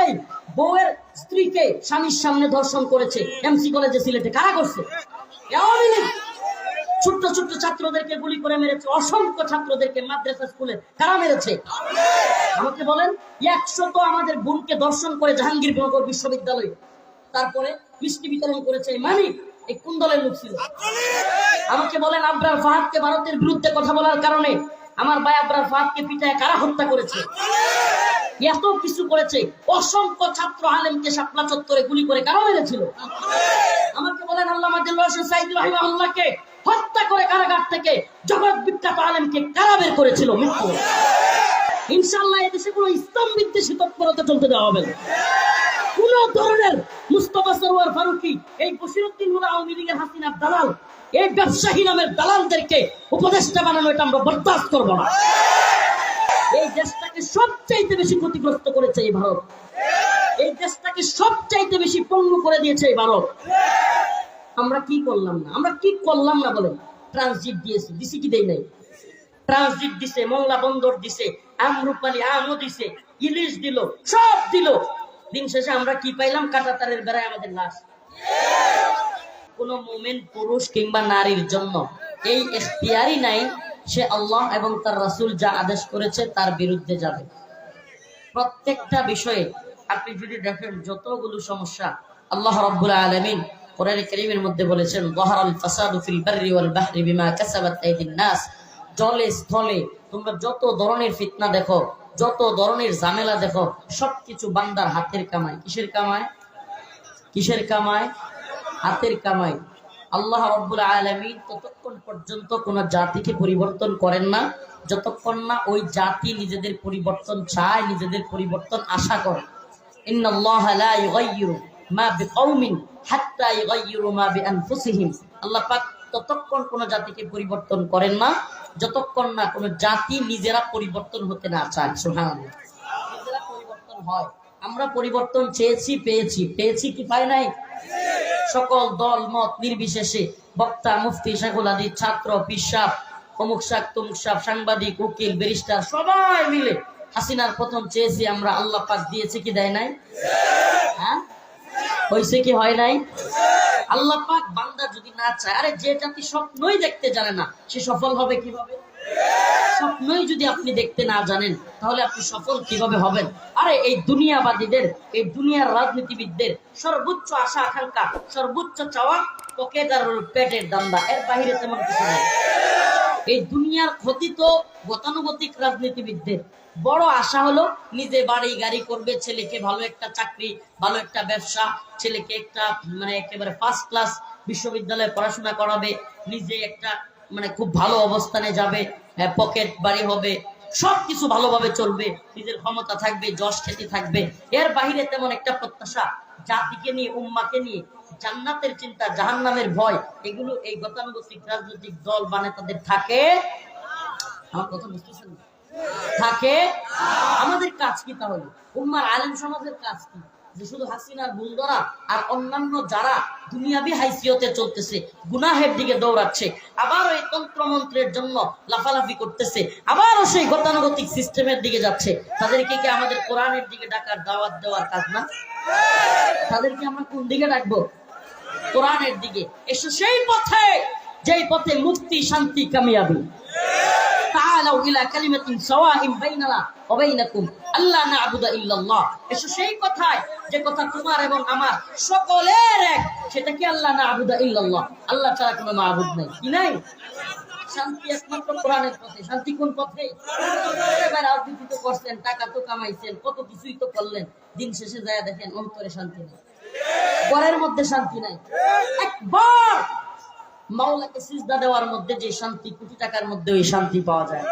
এই বউয়ের স্ত্রীকে স্বামীর সামনে ধর্ষণ করেছে এমসি কলেজে সিলেটে। কারা করছে। ছোট্ট ছোট্ট ছাত্রদেরকে গুলি করে মেরেছে। অসংখ্য ছাত্রদেরকে মাদ্রাসা, স্কুলে। কারা মেরেছে? আমাকে বলেন একশো তো আমাদের বোনকে দর্শন করে জাহাঙ্গীরনগর বিশ্ববিদ্যালয়ে। তারপরে মিষ্টি বিতরণ করেছে মানিক এই কোন দলের লোক ছিল? আমাকে বলেন, আবরার ফাহাদকে ভারতের বিরুদ্ধে কথা বলার কারণে আমার ভাই আবরার ফাহাদকে পিটায় কারা হত্যা করেছে? এত কিছু করেছে। অসংখ্য ছাত্র আলেমকে শাপলা চত্বরে গুলি করে কারা মেরেছিল? আমাকে বলেন আল্লাহ সাইদ হত্যা করে কারাগার থেকে জগৎ বিখ্যাত আলেমকে কারা বের করেছিল? মৃত্যু। ইনশাআল্লাহ এদেশে কোনো ইসলাম বিদ্বেষী তৎপরতা চলতে দেওয়া হবে না। কোন ধরনের মুস্তফা সরোয়ার ফারুকি, এই বসিরুদ্দিন আওয়ামী লীগের হাসিনার দালাল, এই ব্যবসায়ী নামের দালালদেরকে উপদেষ্টা বানানো এটা আমরা বরদাস্ত করব না। এই দেশটাকে সবচাইতে বেশি ক্ষতিগ্রস্ত করেছে এই ভারত। এই দেশটাকে সবচাইতে বেশি পঙ্গু করে দিয়েছে এই ভারত। আমরা কি করলাম না? আমরা কি করলাম না বলেন? ট্রানজিট দিয়েছি, দিছি কি দেই নাই? ট্রানজিট দিছে, মোংলা বন্দর দিছে আমরুপালি আমও দিছে, ইলিশ দিল, সব দিল। দিন শেষে আমরা কি পাইলাম? কাটাতারের বেড়ায় আমাদের লাশ। কোন মোমেন পুরুষ কিংবা নারীর জন্য এই এখতিয়ারই নাই সে আল্লাহ এবং তার রাসূল যা আদেশ করেছে তার বিরুদ্ধে যাবে। প্রত্যেকটা বিষয়ে আপনি যদি দেখেন যতগুলো সমস্যা আল্লাহ রাব্বুল আলামিন কোরআন কারীমের মধ্যে বলেছেন জলে, স্থলে তোমরা যত ধরনের ফিতনা দেখো, যত ধরনের ঝামেলা দেখো, সবকিছু বান্দার হাতের কামাই। কিসের কামাই? কিসের কামাই? হাতের কামাই। আল্লাহ রব্বুল আলমিন ততক্ষণ পর্যন্ত কোন জাতিকে পরিবর্তন করেন না। যতক্ষণ না ওই জাতি নিজেদের পরিবর্তন চায়, নিজেদের পরিবর্তন আশা করে। আল্লাহ ততক্ষণ কোন জাতিকে পরিবর্তন করেন না। যতক্ষণ না কোন জাতি নিজেরা পরিবর্তন হতে না চায়। সুবহানাল্লাহ। নিজেরা পরিবর্তন হয়। আমরা পরিবর্তন চেয়েছি, পেয়েছি। পেয়েছি কি পাই নাই? সকল দল, মত নির্বিশেষে বক্তা, মুফতি শাহুল আদি ছাত্র, পিসাব, অমুক শাক, তমুক সাপ সাংবাদিক, উকিল, ব্যারিস্টার, সবাই মিলে হাসিনার প্রথম চেয়েছি আমরা আল্লাহ পাক দিয়েছে কি দেয় নাই? হ্যাঁ? হয়েছে কি হয় নাই? আল্লাহ পাক বান্দা যদি না চায়, আরে যে জাতি স্বপ্নই দেখতে জানে না, সে সফল হবে কীভাবে? স্বপ্নই যদি আপনি দেখতে না জানেন, তাহলে আপনি সফল কীভাবে হবেন? আরে, এই দুনিয়াবাদীদের, এই দুনিয়ার রাজনীতিবিদদের সর্বোচ্চ আশা, আকাঙ্ক্ষা, সর্বোচ্চ চাওয়া পকেট আর পেটের দান্দা। এর বাহিরে তেমন কিছু নাই। এই দুনিয়ার ক্ষতি তো গতানুগতিক রাজনীতিবিদদের। বড় আশা হলো নিজে বাড়ি গাড়ি করবে, ছেলেকে ভালো একটা চাকরি, ভালো একটা ব্যবসা, ছেলেকে একটা মানে একেবারে ফার্স্ট ক্লাস বিশ্ববিদ্যালয়ে পড়াশোনা করাবে, নিজে একটা মানে খুব ভালো অবস্থানে যাবে পকেট বাড়ি হবে, সবকিছু ভালোভাবে চলবে, নিজের ক্ষমতা থাকবে, যশ খ্যাতি থাকবে। এর বাহিরে তেমন একটা প্রত্যাশা জাতিকে নিয়ে, উম্মাকে নিয়ে, জান্নাতের চিন্তা, জাহান্নামের ভয়, এগুলো এই গতানুগতিক রাজনৈতিক দল মানে তাদের থাকে। আমার কথা বুঝতেছেন থাকে? আমাদের কাজ কি তাহলে? উম্মার আলেম সমাজের কাজ কি? শুধু হাসিনার গুন্ডরা আর অন্যান্য যারা দুনিয়াবি হাইসিয়তে চলতেছে, গুনাহের দিকে দৌড়াচ্ছে আবারও এই তন্ত্রমন্ত্রের জন্য লাফালাফি করতেছে, আবারও সেই গতানুগতিক সিস্টেমের দিকে যাচ্ছে। তাদেরকে কি আমাদের কোরআনের দিকে ডাকার দাওয়াত দেওয়ার কাজ না? তাদেরকে আমরা কোন দিকে ডাকবো? কোরআনের দিকে। এসো সেই পথে, যেই পথে মুক্তি, শান্তি, কামিয়াবি। তাআলাউ ইলা কালিমাতিন সাওয়াইন বাইনানা ওয়া বাইনাকুম আল্লা না'বুদা ইল্লাল্লাহ এসো সেই কথায়, যে কথা তোমার এবং আমার সকলের এক সেটা কি আল্লাহ না'বুদা ইল্লাল্লাহ। আল্লাহ ছাড়া কোনো মাবুদ নাই। কি নাই? শান্তি একমাত্র কোরআনের পথে। শান্তি কোন পথে? রাজনীতি তো করছেন টাকা তো কামাইছেন, কত কিছুই তো করলেন। দিন শেষে যায় দেখেন, অন্তরে শান্তি নাই। ঘরের মধ্যে শান্তি নাই। একবার মাওলাকে সিজদা দেওয়ার মধ্যে যে শান্তি, কোটি টাকার মধ্যে ওই শান্তি পাওয়া যায়।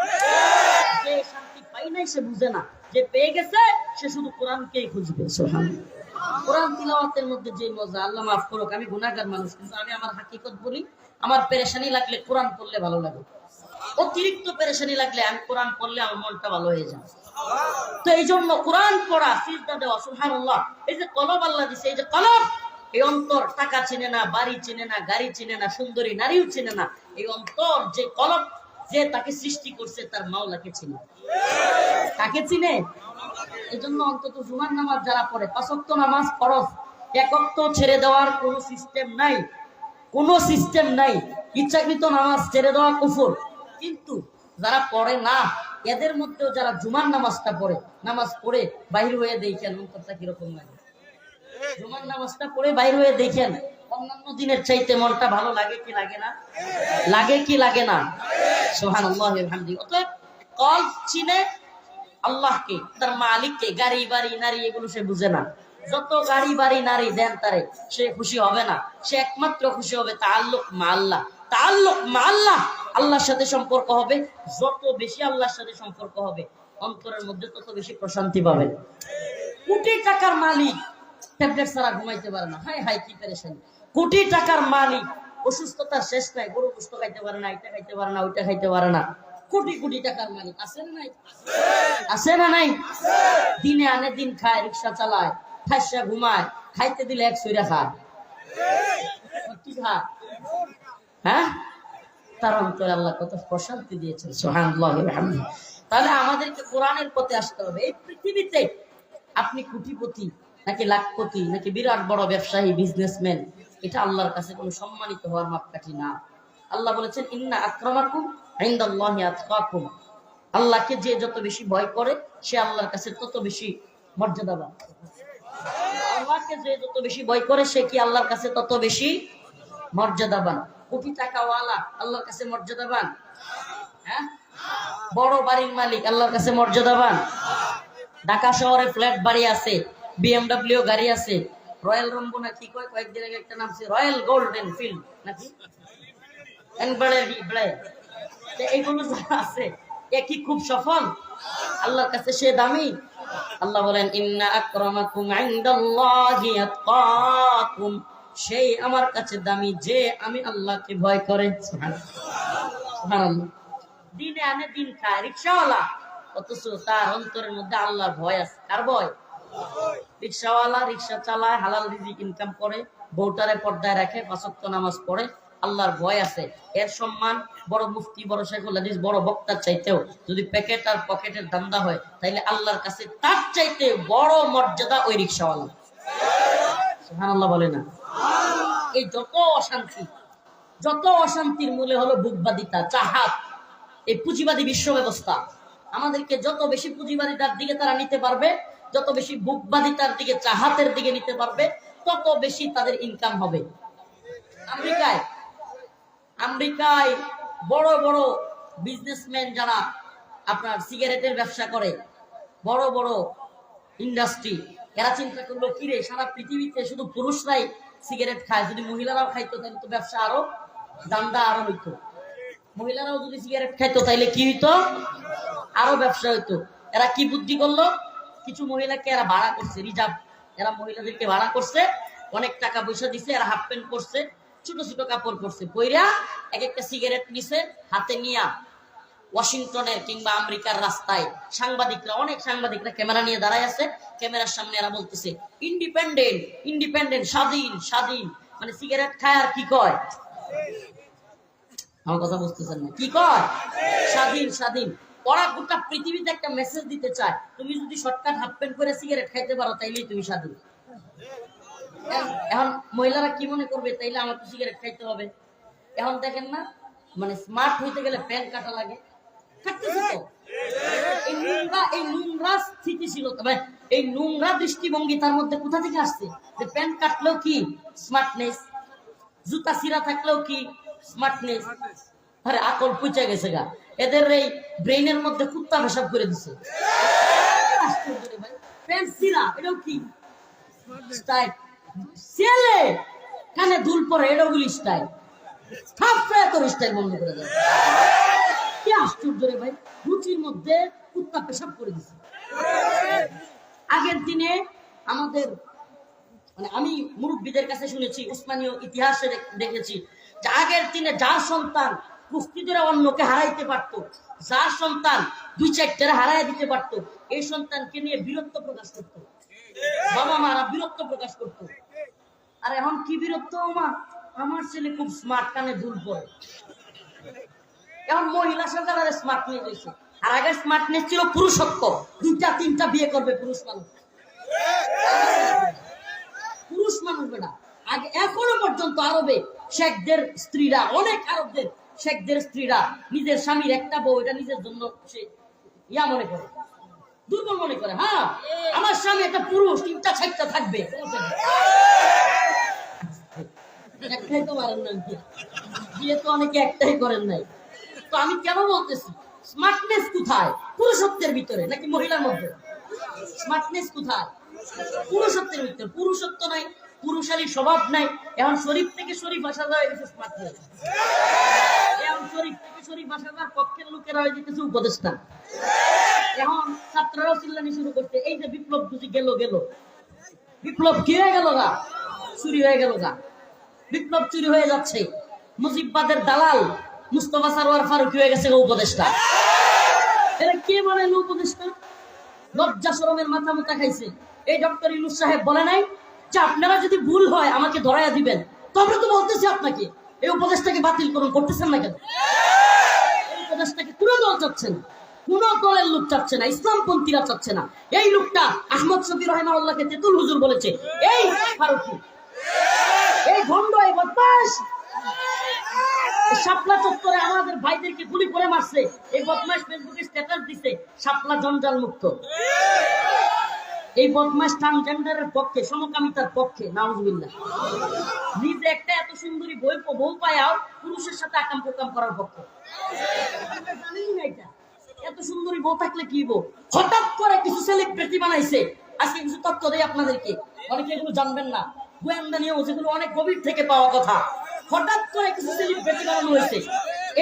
যে শান্তি পাই নাই সে বুঝে না। যে পেয়ে গেছে, সে শুধু কোরআনকেই খুঁজবে, সুবহানাল্লাহ। কোরআন তিলাওয়াতের মধ্যে যে মজা, আল্লাহ মাফ করুক, আমি গুনাহগার মানুষ, কিন্তু আমি আমার হাকিকত বলি, আমার পেরেশানি লাগলে কোরআন পড়লে ভালো লাগে। অতিরিক্ত পেরেশানি লাগলে আমি কোরআন পড়লে আমার মনটা ভালো হয়ে যায়। তো এই জন্য কোরআন পড়া, সিজদা দেওয়া, সুবহানাল্লাহ। এই যে কলব আল্লাহ দিছে, এই যে কলব এই অন্তর টাকা চিনে না, বাড়ি চিনে না, গাড়ি চিনে না, সুন্দরী নারীও চিনে না, এই অন্তর যে কলব যে তাকে সৃষ্টি করছে তার মাওলাকে চিনে। কাকে চিনে? এই জন্য অন্তত জুমার নামাজ যারা পড়ে পাঁচক্ত নামাজ ফরজ একত্ব ছেড়ে দেওয়ার কোনো সিস্টেম নাই, কোনো সিস্টেম নাই। ইচ্ছাকৃত নামাজ ছেড়ে দেওয়া কুফর। কিন্তু যারা পড়ে না, এদের মধ্যেও যারা জুমার নামাজটা পড়ে, নামাজ পড়ে, বাহির হয়ে দেখেন অন্তরটা কীরকম লাগে। জুমার নামাজটা পড়ে বাইর হয়ে দেখেন, অন্যান্য দিনের চাইতে মনটা ভালো লাগে কি লাগে না? লাগে কি লাগে না? সোহান অতএব কল চিনে আল্লাহকে, তার মালিককে, গাড়ি, বাড়ি, নারী, এগুলো সে বুঝে না। যত গাড়ি, বাড়ি, নারী দেন তারে, সে খুশি হবে না। সে একমাত্র খুশি হবে তাল্লুক মা আল্লাহ। তাল্লুক মা আল্লাহ আল্লাহর সাথে সম্পর্ক হবে, যত বেশি আল্লাহর সাথে সম্পর্ক হবে, অন্তরের মধ্যে তত বেশি প্রশান্তি পাবেন। কোটি টাকার মালিক ট্যাবলেট ছাড়া ঘুমাইতে পারে না। হাই হাই কি পেরেছেন কোটি টাকার মালিক, অসুস্থতার শেষ নাই, গরু গোস্ত খাইতে পারে না, এটা খাইতে পারে না, ওইটা খাইতে পারে না। কোটি কোটি টাকার মালিক, আছে না নাই? আছে না নাই? দিনে আনে, দিন খায়, রিক্সা চালায়, ঠাসা ঘুমায়, খাইতে দিলে এক সইরা খায়। কি খায়? হ্যাঁ? তার অন্তরে আল্লাহ কত প্রশান্তি দিয়েছেন বিহামদিহি। তাহলে আমাদেরকে কোরআনের পথে আসতে হবে। এই পৃথিবীতে আপনি কোটিপতি নাকি লাখপতি, নাকি বিরাট বড় ব্যবসায়ী বিজনেসম্যান এটা আল্লাহর কাছে কোনো সম্মানিত হওয়ার মাপকাঠি না। আল্লাহ বলেছেন, ইন্না আক্রামাকুম ইনদাল্লাহি আতকাকুম। আল্লাহকে যে যত বেশি ভয় করে, সে আল্লাহর কাছে তত বেশি মর্যাদাবান আল্লাহকে যে যত বেশি ভয় করে, সে কি আল্লাহর কাছে তত বেশি মর্যাদাবান কোটি টাকাওয়ালা আল্লাহর কাছে মর্যাদাবান হ্যাঁ? বড় বাড়ির মালিক আল্লাহর কাছে মর্যাদাবান ঢাকা শহরে ফ্ল্যাট বাড়ি আছে বিএমডব্লিউ গাড়ি আছে। রয়্যাল রম্বো না কি কয়? কয়েকদিন আগে একটা নাম ছিল, রয়্যাল গোল্ডেন ফিল্ড নাকি? এইগুলো যারা আছে, এ কি খুব সফল? আল্লাহর কাছে সে দামি? আল্লাহ বলেন, ইন্না আক্রামাকুম ইনদাল্লাহি আতকাকুম। সেই আমার কাছে দামি যে আমি আল্লাহকে ভয় করে। সুবহানাল্লাহ। দিনে আনে, দিন খায়। রিক্সাওয়ালা। অথচ তার অন্তরের মধ্যে আল্লাহর ভয় আছে। কার ভয়? রিক্সাওয়ালা রিক্সা চালায়, হালাল রিজিক ইনকাম করে, বউটারে পর্দায় রাখে পাঁচক্ত নামাজ পড়ে, আল্লাহর ভয় আছে। এর সম্মান বড় মুফতি, বড় শেখুল হাদিস, বড় বক্তার চাইতেও যদি প্যাকেট আর পকেটের ধান্দা হয়, তাইলে আল্লাহর কাছে তার চাইতে বড় মর্যাদা ওই রিক্সাওয়ালা। সুবহানাল্লাহ বলে না? এই যত অশান্তি, যত অশান্তির মূলে হলো বুকবাদিতা, চাহাত, এই পুঁজিবাদী বিশ্ব ব্যবস্থা। আমাদেরকে যত বেশি পুঁজিবাদিতার দিকে তারা নিতে পারবে যত বেশি বুকবাদিতার দিকে চাহাতের দিকে নিতে পারবে, তত বেশি তাদের ইনকাম হবে। আমেরিকায় আমেরিকায় বড় বড় বিজনেসম্যান যারা আপনার সিগারেটের ব্যবসা করে, বড় বড় ইন্ডাস্ট্রি এরা চিন্তা করল কিরে সারা পৃথিবীতে শুধু পুরুষরাই সিগারেট খায়, যদি মহিলারাও খাইতো, তাহলে তো ব্যবসা আরও দান্দা আরও হইতো। মহিলারাও যদি সিগারেট খাইতো, তাইলে কি হইতো? আরও ব্যবসা হইতো। এরা কি বুদ্ধি করল? কিছু মহিলাকে এরা ভাড়া করছে, রিজার্ভ। এরা মহিলাদেরকে ভাড়া করছে, অনেক টাকা পয়সা দিছে, এরা হাফ প্যান্ট করছে ছোট ছোট কাপড় করছে পইরা এক একটা সিগারেট নিছে, হাতে নিয়া ওয়াশিংটনের কিংবা আমেরিকার রাস্তায় সাংবাদিকরা, অনেক সাংবাদিকরা ক্যামেরা নিয়ে দাঁড়ায় আছে। ক্যামেরার সামনে এরা বলতেছে, ইন্ডিপেন্ডেন্ট ইন্ডিপেন্ডেন্ট, স্বাধীন স্বাধীন। মানে সিগারেট খায় আর কি কয়? আমার কথা বুঝতেছেন না। কি কয়? স্বাধীন স্বাধীন। ওরা গোটা পৃথিবীতে একটা মেসেজ দিতে চায়, তুমি যদি শর্টকাট হাফ প্যান্ট করে সিগারেট খাইতে পারো, তাইলেই তুমি স্বাধীন এখন- মহিলারা কি মনে করবে? তাইলে আমাকে সিগারেট খাইতে হবে। এখন দেখেন না মানে স্মার্ট হইতে গেলে প্যান্ট কাটা লাগে। মানে এই নোংরা দৃষ্টিভঙ্গি তার মধ্যে কোথা থেকে আসছে? যে প্যান্ট কাটলেও কি স্মার্টনেস জুতা সিরা থাকলেও কি স্মার্টনেস আরে আকল পুচে গেছে গা। এদের এই ব্রেইনের মধ্যে কুত্তা পেশাব করে দিছে। ছেলে, কানে দুল পরে স্টাইল? করে দিছে। আগের দিনে আমাদের মানে আমি মুরব্বীদের কাছে শুনেছি, উসমানীয় ইতিহাসে দেখ- দেখেছি আগের দিনে যার সন্তান কুস্তিদের অন্যকে হারাইতে পারতো। যার সন্তান দুই চারটারে হারাই দিতে পারতো, এই সন্তানকে নিয়ে বীরত্ব প্রকাশ করতো। বাবা মারা বীরত্ব প্রকাশ করতো। আর এখন কি বীরত্ব আমার আমার ছেলে খুব স্মার্ট কানে দুল পরে। এখন মহিলা সরকার স্মার্ট নিয়ে গেছে আর আগের স্মার্টনেস ছিল পুরুষত্ব দুইটা, তিনটা বিয়ে করবে পুরুষ মানুষ। পুরুষ মানুষ বেটা। আগে এখনও পর্যন্ত আরবে শেখদের, স্ত্রীরা, অনেক আরবদের শেখদের স্ত্রীরা, নিজের স্বামীর একটা বউ, এটা নিজের জন্য সে ইয়া মনে করে, দুর্বল মনে করে হ্যাঁ? আমার স্বামী একটা পুরুষ, তিনটা চারটা থাকবে। একটাই তো পারেন না। বিয়ে। তো অনেকে একটাই করেন নাই। তো আমি কেন বলতেছি স্মার্টনেস কোথায়? পুরুষত্বের ভিতরে, নাকি মহিলার মধ্যে? স্মার্টনেস কোথায়? পুরুষত্বের ভিতরে, পুরুষত্ব নাই পুরুষালী স্বভাব নাই। এখন শরীফ থেকে শরীফ আসা যায় গেছে এখন শরীফ থেকে শরীফ আসা যায় পক্ষের লোকেরা হয়ে যেতেছে উপদেষ্টা। এখন ছাত্ররাও চিল্লানি শুরু করছে, এই যে বিপ্লব বুঝি গেল গেল। বিপ্লব কি হয়ে গেল গা? চুরি হয়ে গেল গা। বিপ্লব চুরি হয়ে যাচ্ছে। মুজিববাদের দালাল মুস্তফা সারোয়ার ফারুকি হয়ে গেছে উপদেষ্টা। এরা কে বলেন উপদেষ্টা? লজ্জা শরমের মাথা মুতা খাইছে। এই ডক্টর ইউনুস সাহেব বলে নাই যে আপনারা যদি ভুল হয়, আমাকে ধরাইয়া দিবেন। তো আমরা তো বলতেছি আপনাকে, এই উপদেশটাকে বাতিল করুন, করতেছেন না কেন? উপদেশটাকে কোনো দল চাচ্ছে কোন দলের লোক চাচ্ছে না, ইসলামপন্থীরা চাচ্ছে না। এই লোকটা আহমদ শফি রহমাউল্লাহকে তেতুল হুজুর বলেছে। এই ফারুকি। এই ভণ্ড এই বদমাস শাপলা চত্বরে আমাদের ভাইদেরকে গুলি করে মারছে। এই বদমাস ফেসবুকে স্ট্যাটাস দিছে, শাপলা জঞ্জাল মুক্ত এই বদমাস ট্রান্সজেন্ডারের পক্ষে, সমকামিতার পক্ষে, নাউজুবিল্লাহ। নিজে একটা এত সুন্দরী বই বউ পায়াও, পুরুষের সাথে আকাম প্রকাম করার পক্ষে। এত সুন্দরী বউ থাকলে কি বউ? হঠাৎ করে কিছু সেলিব্রিটি বানাইছে। আজকে কিছু তথ্য দেয় আপনাদেরকে। অনেকে এগুলো জানবেন না। গোয়েন্দা নিয়েও যেগুলো অনেক গভীর থেকে পাওয়া কথা। হঠাৎ করে কিছু সেলিব্রিটি বানানো হয়েছে।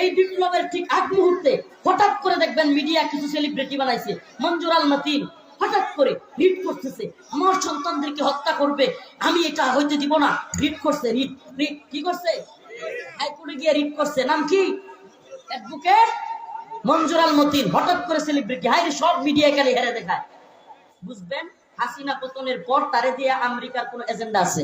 এই বিপ্লবের ঠিক আগ মুহূর্তে হঠাৎ করে দেখবেন মিডিয়া কিছু সেলিব্রিটি বানাইছে। মঞ্জুর আল মাতিন হঠাৎ করে রিট করতেছে। আমার সন্তানদেরকে হত্যা করবে। আমি এটা হইতে দিব না। রিট করছে রিট রিট কি করছে? হাইকোর্টে গিয়ে রিট করছে। নাম কি? অ্যাডভোকেট মঞ্জুর আল মতিন। হঠাৎ করে সেলিব্রিটি হাই রে, সব মিডিয়া খালি হেরে দেখায়। বুঝবেন হাসিনা পতনের পর তারে দিয়ে আমেরিকার কোন এজেন্ডা আছে?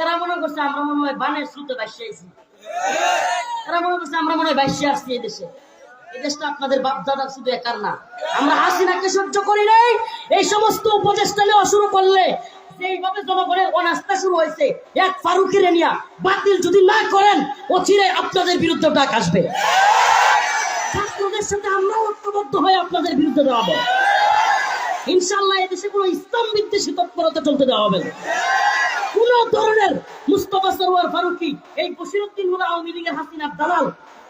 এরা মনে করছে আমরা মনে হয় বানের স্রোতে এরা মনে করছে আমরা মনে হয় আসছি এই দেশে। এই দেশটা আপনাদের শুধু একার না। আমরা সহ্য করি নাই। এই সমস্ত নেওয়া শুরু করলে অনাস্থা শুরু হয়েছে, এক বাতিল যদি না করেন, অচিরে আপনাদের বিরুদ্ধে ডাক আসবে। ছাত্রদের সাথে আমরাও ঐক্যবদ্ধ হয়ে আপনাদের বিরুদ্ধে দাঁড়াবো ইনশাল্লাহ এদেশে কোনো ইসলাম বিদ্বেষী তৎপরতা চলতে দেওয়া হবে না। কোন ধরনের মুস্তফা সরোয়ার ফারুকি এই বসিরুদ্দিন আওয়ামী লীগের হাসিনার দালাল,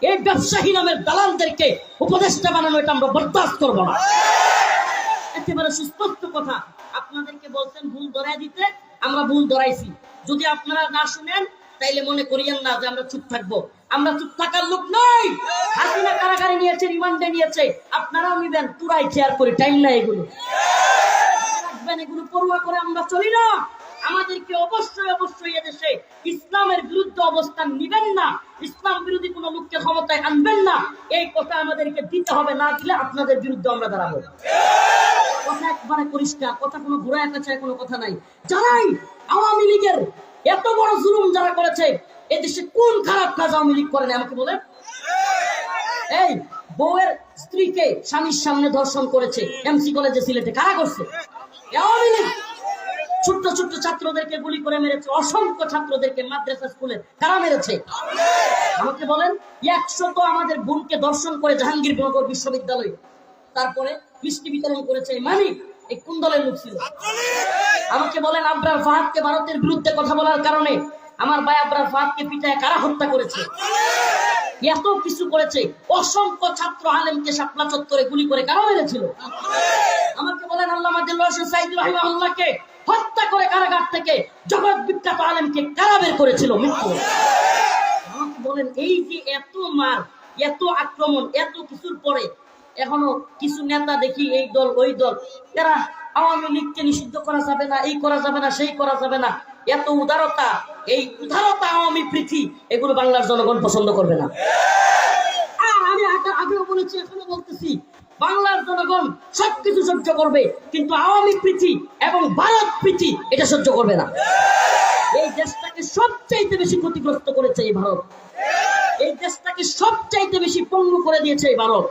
এই ব্যবসায়ী নামের দালালদেরকে উপদেষ্টা বানানো এটা আমরা বরদাস্ত না। একেবারে সুস্পষ্ট কথা, আপনাদেরকে বলছেন ভুল ধরাই দিতে, আমরা ভুল ধরাইছি। যদি আপনারা না শুনেন, তাইলে মনে করিয়েন না যে আমরা চুপ থাকব। আমরা চুপ থাকার লোক নই। হাসিনা কারাগারে নিয়েছে, রিমান্ডে নিয়েছে। আপনারাও নিবেন পুরাই খেয়াল করি, টাইম নাই এগুলো। রাখবেন এগুলো পড়ুয়া করে আমরা চলি না। আমাদেরকে অবশ্যই অবশ্যই এদেশে ইসলামের বিরুদ্ধে অবস্থান নিবেন না। ইসলাম বিরোধী কোন লোককে ক্ষমতায় আনবেন না। এই কথা আমাদেরকে দিতে হবে, না দিলে আপনাদের বিরুদ্ধে আমরা দাঁড়াবো। কথা একবারে পরিষ্কার, কথা কোনো একাচায় কোনো কথা নাই। আওয়ামী লীগের এত বড় জুলুম যারা করেছে, এদেশে কোন খারাপ কাজ আওয়ামী লীগ করেন আমাকে বলেন? এই বউয়ের স্ত্রীকে স্বামীর সামনে ধর্ষণ করেছে, এমসি কলেজে সিলেটে। কারা করছে? আওয়ামী লীগ। ছোট্ট ছোট্ট ছাত্রদেরকে গুলি করে মেরেছে, অসংখ্য ছাত্রদেরকে মাদ্রাসা স্কুলে কারা মেরেছে। আমাকে বলেন, একশত আমাদের বোনকে দর্শন করে জাহাঙ্গীরনগর বিশ্ববিদ্যালয়। তারপরে মিষ্টি বিতরণ করেছে মানিক, এই লোক ছিল? আমাকে বলেন ফাহাদকে ভারতের বিরুদ্ধে কথা বলার কারণে আমার ভাই আবরার ফাহাদকে পিটায় কারা হত্যা করেছে? এত কিছু করেছে, অসংখ্য ছাত্র আলেমকে শাপলা চত্বরে গুলি করে কারা মেরেছিল? আমাকে বলেন আল্লাহ রহিমাহুল্লাহকে হত্যা করে কারাগার থেকে জগৎ বিখ্যাত আলেমকে কারা বের করেছিল? মৃত্যু। বলেন, এই যে এত মার, এত আক্রমণ, এত কিছুর পরে এখনও কিছু নেতা দেখি এই দল, ওই দল, এরা আওয়ামী লীগকে নিষিদ্ধ করা যাবে না, এই করা যাবে না, সেই করা যাবে না। এত উদারতা, এই উদারতা আওয়ামী প্রীতি, এগুলো বাংলার জনগণ পছন্দ করবে না। আর আমি আগে- আগেও বলেছি, এখনও বলতেছি বাংলার জনগণ সবকিছু সহ্য করবে, কিন্তু আওয়ামী প্রীতি এবং ভারত প্রীতি এটা সহ্য করবে না। এই দেশটাকে সবচাইতে বেশি ক্ষতিগ্রস্ত করেছে এই ভারত। এই দেশটাকে সবচাইতে বেশি পঙ্গু করে দিয়েছে এই ভারত।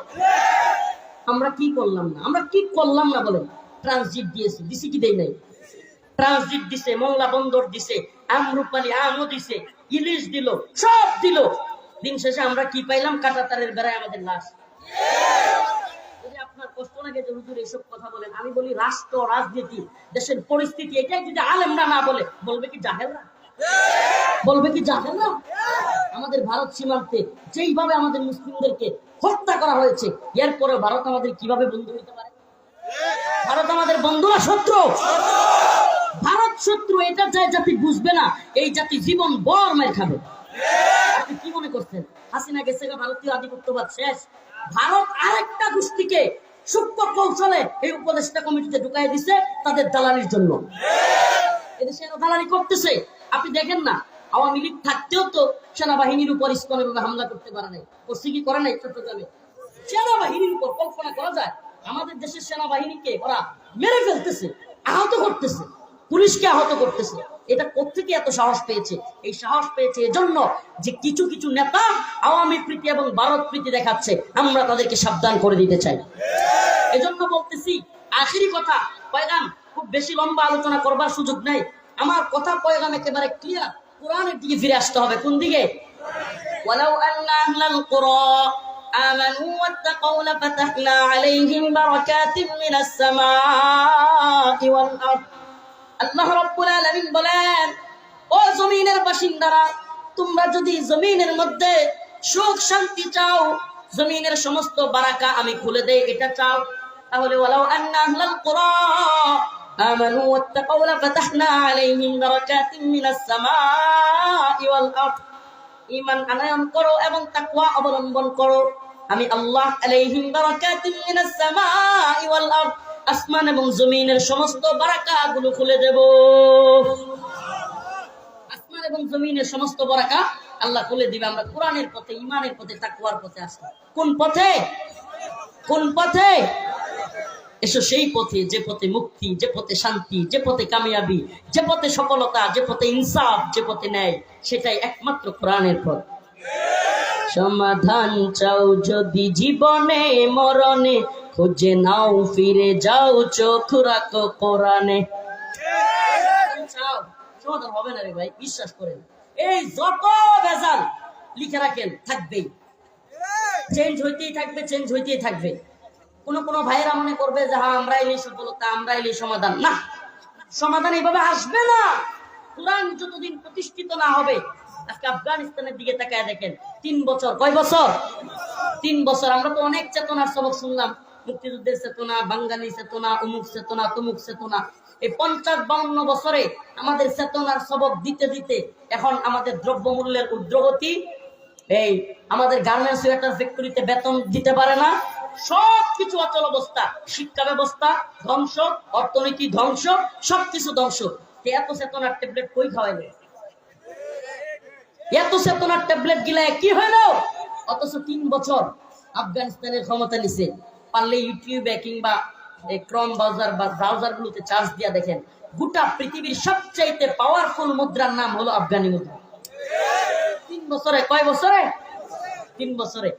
আমরা কি করলাম না? আমরা কি করলাম না বলেন? ট্রানজিট দিয়েছি দিছি কি দেই নাই? ট্রানজিট দিছে, মোংলা বন্দর দিছে আমরুপালি আমও দিছে, ইলিশ দিল, সব দিল। দিন শেষে আমরা কি পাইলাম? কাটাতারের বেড়ায় আমাদের লাশ। লাগে যে হুজুর এসব কথা বলেন, আমি বলি রাষ্ট্র, রাজনীতি, দেশের পরিস্থিতি, এটাই যদি আলেমরা না বলে, বলবে কি জাহেলরা বলবে কি জাহেলরা আমাদের ভারত সীমান্তে যেইভাবে আমাদের মুসলিমদেরকে হত্যা করা হয়েছে এরপরে ভারত আমাদের কীভাবে বন্ধু হতে পারে? ভারত আমাদের বন্ধুরা শত্রু। ভারত শত্রু, এটা যে জাতি বুঝবে না, এই জাতি জীবন বর মের খাবে। আপনি কি মনে করছেন? হাসিনা গেছে ভারতীয় আধিপত্যবাদ শেষ। ভারত আরেকটা গোষ্ঠীকে সূক্ষ্ম কৌশলে এই উপদেষ্টা কমিটিতে ঢুকাই দিছে তাদের দালালির জন্য। এদেশে দালালি করতেছে। আপনি দেখেন না, আওয়ামী লীগ থাকতেও তো সেনাবাহিনীর উপর ইস্কনের উপর হামলা করতে পারে নাই। করছে কি করে নাই চট্টগ্রামে? সেনাবাহিনীর উপর কল্পনা করা যায়, আমাদের দেশের সেনাবাহিনীকে ওরা মেরে ফেলতেছে, আহত করতেছে, পুলিশকে আহত করতেছে। এটা কোথেকে এত সাহস পেয়েছে এই সাহস পেয়েছে এজন্য যে কিছু কিছু নেতা আওয়ামী প্রীতি এবং ভারত প্রীতি দেখাচ্ছে আমরা তাদেরকে সাবধান করে দিতে চাই এজন্য বলতেছি আখেরি কথা পয়গাম খুব বেশি লম্বা আলোচনা করবার সুযোগ নাই আমার কথা পয়গাম একেবারে ক্লিয়ার কোরআনের দিকে ফিরে আসতে হবে কোন দিকে ولو أن أهل القرى آمنوا واتقوا لفتحنا عليهم بركات من السماء والأرض আল্লাহ রব্বুল আলামিন বলেন, ও জমিনের বাসিন্দারা, তোমরা যদি জমিনের মধ্যে সুখ শান্তি চাও, জমিনের সমস্ত বারাকা আমি খুলে দেই, এটা চাও। তাহলে ওয়ালাউ আন্না আহলাল কুরা আমানু ওয়াত্তাকাউ লাফাতাহনা আলাইহিম বারাকাতিন মিনাস সামাই ওয়াল আরদ। ঈমান আনয়ন করো এবং তাকওয়া অবলম্বন করো। আমি আল্লাহ আলাইহিম বারাকাতিন মিনাস সামাই ওয়াল আরদ। আসমান এবং জমিনের সমস্ত বারাকাগুলো খুলে দেব। আসমান এবং জমিনের সমস্ত বারাকা আল্লাহ খুলে দিবে। আমরা কোরআনের পথে ইমানের পথে, তাকওয়ার পথে আসি কোন পথে? কোন পথে? এসো সেই পথে, যে পথে মুক্তি, যে পথে শান্তি, যে পথে কামিয়াবি, যে পথে সফলতা, যে পথে ইনসাফ, যে পথে ন্যায়, সেটাই একমাত্র কোরআনের পথ। সমাধান চাও যদি জীবনে, মরণে খুঁজে নাও, ফিরে যাও, চোখ রাখো কোরআনে। হবে না রে ভাই, বিশ্বাস করেন। এই যত ভেজাল লিখে রাখেন, থাকবেই। চেঞ্জ হইতেই থাকবে চেঞ্জ হইতেই থাকবে। কোন কোন ভাইয়েরা মনে করবে যে হ্যাঁ আমরা এলি সফলতা আমরা এলি সমাধান। না, সমাধান এইভাবে আসবে না। কোরআন যতদিন প্রতিষ্ঠিত না হবে, আজকে আফগানিস্তানের দিকে তাকায় দেখেন, তিন বছর, কয় বছর? তিন বছর। আমরা তো অনেক চেতনার সবক শুনলাম। মুক্তিযুদ্ধের চেতনা বাঙালি চেতনা অমুক চেতনা তমুক চেতনা এই পঞ্চাশ বাউন্ন বছরে আমাদের চেতনার সবক দিতে দিতে এখন আমাদের দ্রব্যমূল্যের ঊর্ধ্বগতি এই আমাদের গার্মেন্টস সোয়েটার ফ্যাক্টরিতে বেতন দিতে পারে না। সব কিছু অচল অবস্থা, শিক্ষা ব্যবস্থা ধ্বংস, অর্থনীতি ধ্বংস, সবকিছু ধ্বংস। এত চেতনার ট্যাবলেট কই খাওয়াইলে এত চেতনার ট্যাবলেট গিলায় কি হইল? অথচ তিন বছর আফগানিস্তানের ক্ষমতা নিছে। পারলে ইউটিউবে কিংবা ক্রম ব্রাউজার বা ব্রাউজার গুলোতে চার্জ দিয়া দেখেন, গোটা পৃথিবীর সবচাইতে পাওয়ারফুল মুদ্রার নাম হলো আফগানি মুদ্রা। তিন বছরে, কয় বছরে? তিন বছরে।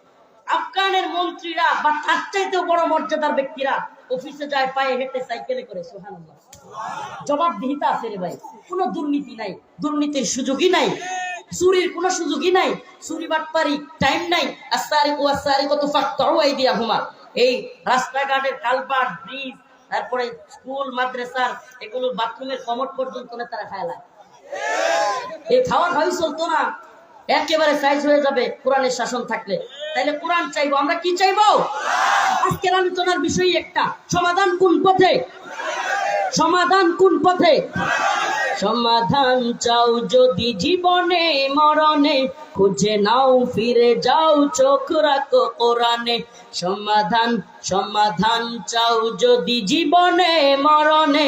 আফগানের মন্ত্রীরা বা তার চাইতেও বড় মর্যাদার ব্যক্তিরা অফিসে যায়, পায়ে হেঁটে সাইকেলে করে, সুবহানাল্লাহ। জবাবদিহিতা আছে রে ভাই। কোনো দুর্নীতি নাই, দুর্নীতির সুযোগই নাই, চুরির কোনো সুযোগই নাই চুরি বাটপারি টাইম নাই। আসারি ও আসারি কত ফাক্তাও এই দিয়া হুমা এই রাস্তাঘাটের কালভার্ট ব্রিজ তারপরে স্কুল মাদ্রাসার এগুলো বাথরুমের কমট পর্যন্ত তারা খায়লায় এই খাওয়া খাওয়াই চলতো না। একেবারে সাইজ হয়ে যাবে কোরআনের শাসন থাকলে। তাইলে কোরআন চাইব আমরা কি চাইব? আজকের আলোচনার বিষয় একটা। সমাধান কোন পথে? সমাধান কোন পথে? সমাধান চাও যদি জীবনে, মরণে, খুঁজে নাও, ফিরে যাও, চোখ রাখো কোরআনে। সমাধান সমাধান চাও যদি জীবনে, মরণে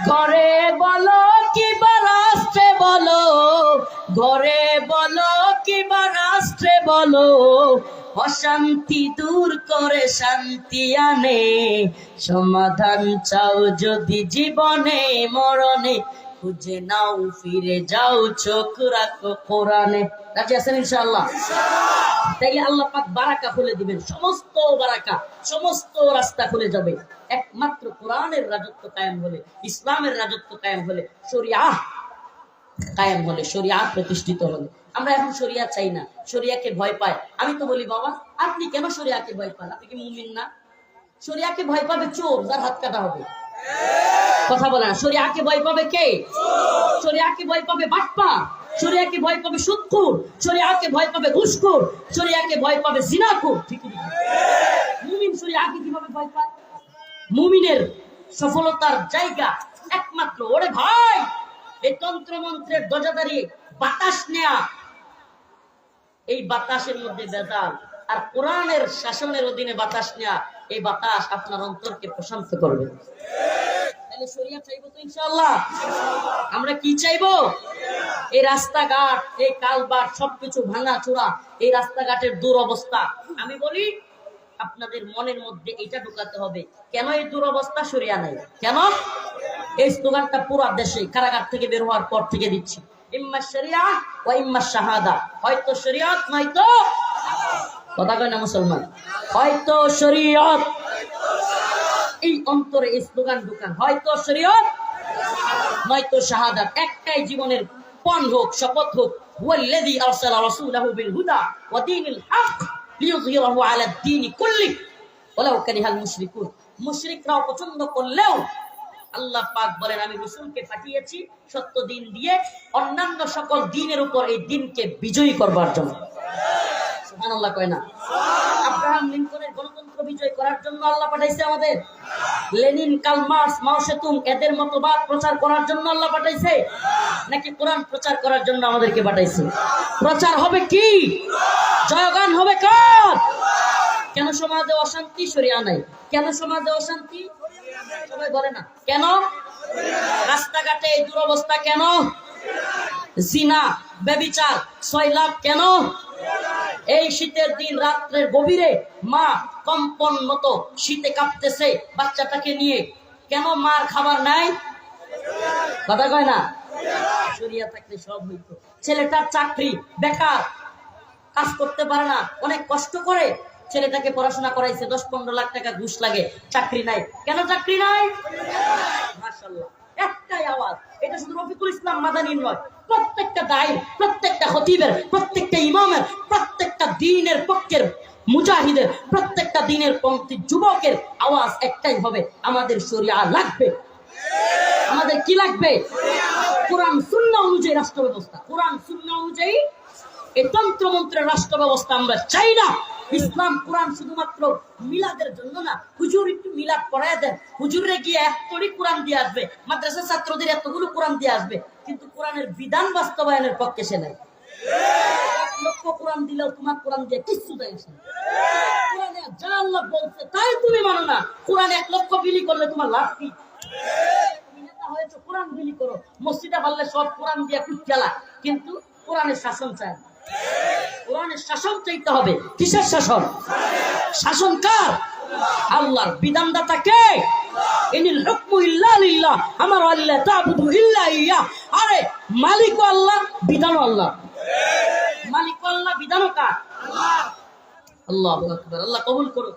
ঘরে বলো কিবা রাষ্ট্রে বলো, ঘরে বলো কিবা রাষ্ট্রে বলো, অশান্তি দূর করে শান্তি আনে, সমাধান চাও যদি জীবনে, মরণে খুঁজে নাও ফিরে যাও চোখ রাখো কোরআনে। রাজি আছেন ইনশাআল্লাহ? তাইলে আল্লাহ পাক বারাকা খুলে দিবেন সমস্ত বারাকা সমস্ত রাস্তা খুলে যাবে। একমাত্র কোরআনের রাজত্ব কায়েম হলে ইসলামের রাজত্ব কায়েম হলে শরিয়া কায়েম হলে শরিয়া প্রতিষ্ঠিত হলে। আমরা এখন শরিয়া চাই না শরিয়াকে ভয় পায়। আমি তো বলি বাবা আপনি কেন শরিয়াকে ভয় পান? আপনি কি মুমিন না? শরিয়াকে ভয় পাবে চোর যার হাত কাটা হবে। কথা বলে। না শরিয়াকে ভয় পাবে কে? শরিয়াকে ভয় পাবে ভয় পাবে সুৎকুর ভয় পাবে ঘুষকুর ভয় পাবে ঠিক মুমিন কীভাবে ভয় পায়? মুমিনের সফলতার জায়গা একমাত্র। ওরে ভাই, এই তন্ত্রমন্ত্রের দরজাদারি বাতাস নেয়া। এই বাতাসের মধ্যে বেজাল আর কোরআনের শাসনের অধীনে বাতাস নেয়া, এই বাতাস আপনার অন্তরকে প্রশান্ত করবে। আমরা কি চাইব? এই রাস্তাঘাট, এই কালবাট, সবকিছু ভাঙা চূড়া এই রাস্তাঘাটের দুরবস্থা। আমি বলি, আপনাদের মনের মধ্যে এটা ঢুকাতে হবে, কেন এই দুরবস্থা সরিয়া নাই? কেন? এই স্লোগানটা পুরো দেশে কারাগার থেকে বের হওয়ার পর থেকে দিচ্ছি। ইম্মা শরিয়া ও ইম্মা শাহাদা। হয়তো শরিয়ত, নয়তো কথা কয় না মুসলমান? হয়তো শরিয়ত। এই অন্তরে স্লোগান ঢুকান। হয়তো শরীয়ত, নয়তো শাহাদাত। একটাই জীবনের পণ হোক, শপথ হোক বিল হুদা ওয়া দীনিল হক লিইয়ুযহিরাহু আলা দ্বীনি কুল্লি। ওয়ালাউ কারিহাল মুশরিকুন। মুশরিকরাও পছন্দ করলেও আল্লাহ পাক বলেন, আমি রসুলকে পাঠিয়েছি, সত্য দিন দিয়ে অন্যান্য সকল দিনের উপর এই দিনকে বিজয়ী করবার জন্য। সুবহানাল্লাহ কয় না। আব্রাহাম লিঙ্কনের গণতন্ত্র বিজয় করার জন্য আল্লাহ পাঠাইছে আমাদের। লেনিন কাল মার্কস মাও সেতুং এদের মতবাদ প্রচার করার জন্য আল্লাহ পাঠাইছে। নাকি কোরআন প্রচার করার জন্য আমাদেরকে পাঠাইছে? প্রচার হবে কি? জয়গান হবে কার? কেন সমাজে অশান্তি? সরিয়া নাই। কেন সমাজে অশান্তি? সবাই বলে না। কেন? রাস্তাঘাটে এই দুরবস্থা কেন? জিনা বেবিচার সয়লাভ কেন? এই শীতের দিন রাত্রের গভীরে মা কম্পন মতো শীতে কাঁপতেছে বাচ্চাটাকে নিয়ে। কেন মার খাবার নাই? কথা কয় না? ছেলেটার চাকরি বেকার, কাজ করতে পারে না, অনেক কষ্ট করে। ছেলেটাকে পড়াশোনা করাইছে, দশ পনেরো লাখ টাকা ঘুষ লাগে, চাকরি নাই। কেন চাকরি নাই? একটাই আওয়াজ, এটা শুধু রফিকুল ইসলাম মাদানির নয়। প্রত্যেকটা দায়ী, প্রত্যেকটা খতিবের, প্রত্যেকটা ইমামের, প্রত্যেকটা দিনের পক্ষের মুজাহিদের, প্রত্যেকটা দিনের পন্থী যুবকের আওয়াজ একটাই হবে, আমাদের শরিয়া লাগবে। আমাদের কি লাগবে? কোরআন শূন্য অনুযায়ী রাষ্ট্র ব্যবস্থা কোরআন শূন্য অনুযায়ী এই তন্ত্রমন্ত্রের রাষ্ট্র ব্যবস্থা আমরা চাই না। ইসলাম কোরআন শুধুমাত্র মিলাদের জন্য না, হুজুর একটু মিলাদ পড়ায় দেন। হুজুরে গিয়ে এতটি কোরআন দিয়ে আসবে মাদ্রাসার ছাত্রদের এতগুলো কোরআন দিয়ে আসবে, কিন্তু কোরআনের বিধান বাস্তবায়নের পক্ষে সে নাই। এক কোরআন এক কিন্তু কোরআনের শাসন চায় না। কোরআনের শাসন চাইতে হবে। কিসের শাসন? শাসন কার? আল্লাহর বিধানদাতা কে আমার আল্লাহ আরে মালিক আল্লাহ বিধান আল্লাহ। মালিক আল্লাহ আল্লাহ। আল্লাহ কবুল করুন